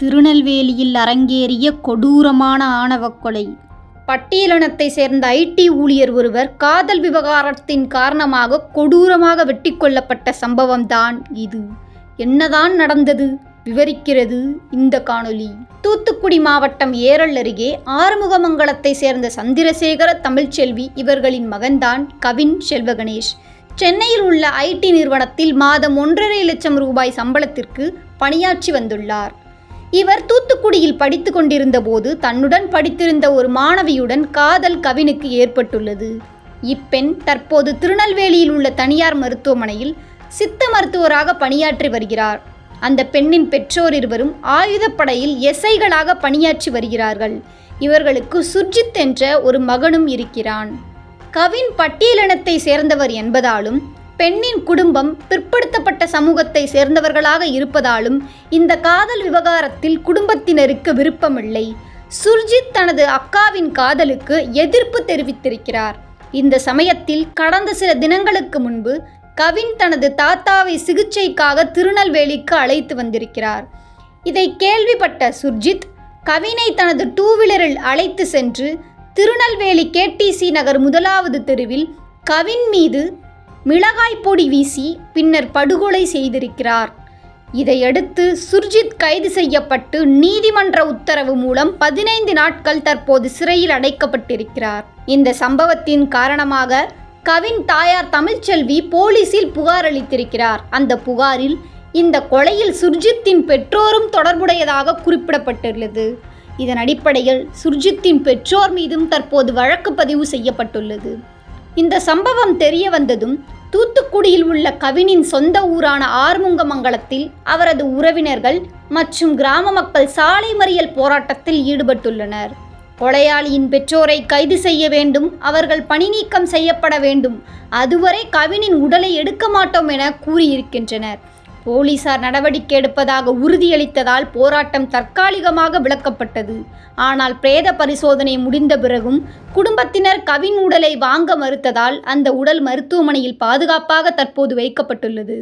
திருநெல்வேலியில் அரங்கேறிய கொடூரமான ஆணவக்கொலை பட்டியலினத்தை சேர்ந்த ஐடி ஊழியர் ஒருவர் காதல் விவகாரத்தின் காரணமாக கொடூரமாக வெட்டி கொல்லப்பட்ட சம்பவம்தான் இது. என்னதான் நடந்தது? விவரிக்கிறது இந்த காணொலி தூத்துக்குடி மாவட்டம் ஏரல் அருகே ஆறுமுகமங்கலத்தை சேர்ந்த சந்திரசேகர தமிழ்ச்செல்வி இவர்களின் மகன்தான் கவின் செல்வகணேஷ். சென்னையில் உள்ள ஐடி நிறுவனத்தில் மாதம் ஒன்றரை லட்சம் ரூபாய் சம்பளத்திற்கு பணியாற்றி வந்துள்ளார். இவர் தூத்துக்குடியில் படித்து கொண்டிருந்த போது தன்னுடன் படித்திருந்த ஒரு மாணவியுடன் காதல் கவினுக்கு ஏற்பட்டுள்ளது. இப்பெண் தற்போது திருநெல்வேலியில் உள்ள தனியார் மருத்துவமனையில் சித்த மருத்துவராக பணியாற்றி வருகிறார். அந்த பெண்ணின் பெற்றோர் இருவரும் ஆயுதப்படையில் எஸ்ஐகளாக பணியாற்றி வருகிறார்கள். இவர்களுக்கு சுர்ஜித் என்ற ஒரு மகனும் இருக்கிறான். கவின் பட்டியலினத்தை சேர்ந்தவர் என்பதாலும் பெண்ணின் குடும்பம் பிற்படுத்தப்பட்ட சமூகத்தை சேர்ந்தவர்களாக இருப்பதாலும் இந்த காதல் விவகாரத்தில் குடும்பத்தினருக்கு விருப்பமில்லை. சுர்ஜித் தனது அக்காவின் காதலுக்கு எதிர்ப்பு தெரிவித்திருக்கிறார். இந்த சமயத்தில் கடந்த சில தினங்களுக்கு முன்பு கவின் தனது தாத்தாவை சிகிச்சைக்காக திருநெல்வேலிக்கு அழைத்து வந்திருக்கிறார். இதை கேள்விப்பட்ட சுர்ஜித் கவினை தனது டூ வீலரில் அழைத்து சென்று திருநெல்வேலி கேடிசி நகர் முதலாவது தெருவில் கவின் மீது மிளகாய் பொடி வீசி பின்னர் படுகொலை செய்திருக்கிறார். இதையடுத்து சுர்ஜித் கைது செய்யப்பட்டு நீதிமன்ற உத்தரவு மூலம் பதினைந்து நாட்கள் தற்போது சிறையில் அடைக்கப்பட்டிருக்கிறார். இந்த சம்பவத்தின் காரணமாக கவின் தாயார் தமிழ்ச்செல்வி போலீசில் புகார் அளித்திருக்கிறார். அந்த புகாரில் இந்த கொலையில் சுர்ஜித்தின் பெற்றோரும் தொடர்புடையதாக குறிப்பிடப்பட்டுள்ளது. இதன் அடிப்படையில் சுர்ஜித்தின் பெற்றோர் மீதும் தற்போது வழக்கு பதிவு செய்யப்பட்டுள்ளது. இந்த சம்பவம் தெரிய வந்ததும் தூத்துக்குடியில் உள்ள கவினின் சொந்த ஊரான ஆறுமுங்கமங்கலத்தில் அவரது உறவினர்கள் மற்றும் கிராம மக்கள் சாலை மறியல் போராட்டத்தில் ஈடுபட்டுள்ளனர். கொலையாளியின் பெற்றோரை கைது செய்ய வேண்டும் அவர்கள் பணி நீக்கம் செய்யப்பட வேண்டும். அதுவரை கவினின் உடலை எடுக்க மாட்டோம் என கூறியிருக்கின்றனர். போலீசார் நடவடிக்கை எடுப்பதாக உறுதியளித்ததால் போராட்டம் தற்காலிகமாக விளக்கப்பட்டது. ஆனால் பிரேத பரிசோதனை முடிந்த பிறகும் குடும்பத்தினர் கவின் உடலை வாங்க மறுத்ததால் அந்த உடல் மருத்துவமனையில் பாதுகாப்பாக தற்போது வைக்கப்பட்டுள்ளது.